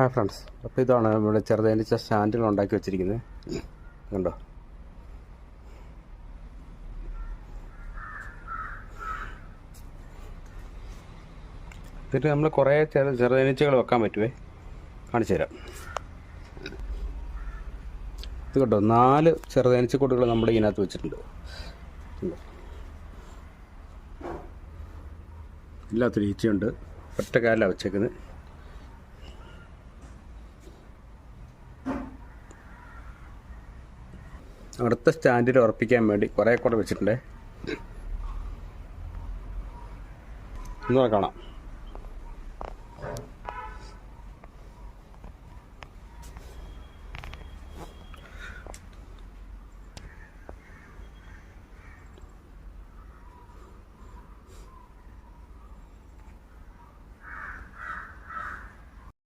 Hi friends അപ്പോൾ ഇതാണ് ഇവിടെ ചെറുതേനിച്ച സ്റ്റാൻഡുകൾ ഉണ്ടാക്കി വെച്ചിരിക്കുന്നത്. കണ്ടോ? എന്നിട്ട് നമ്മൾ കുറേ ചെറു ചെറുതേനീച്ചകൾ വെക്കാൻ പറ്റുമേ കാണിച്ചു തരാം. ഇത് കേട്ടോ നാല് ചെറുതേനീച്ചക്കൂടുകൾ നമ്മൾ ഇതിനകത്ത് വെച്ചിട്ടുണ്ട്. എല്ലാത്തൊരു ഈച്ചയുണ്ട്. ഒറ്റ കാലിലാണ് വെച്ചേക്കുന്നത്. അടുത്ത സ്റ്റാൻഡിൽ ഉറപ്പിക്കാൻ വേണ്ടി കുറേ കൂടെ വെച്ചിട്ടുണ്ട്. ഇന്നൂടെ കാണാം.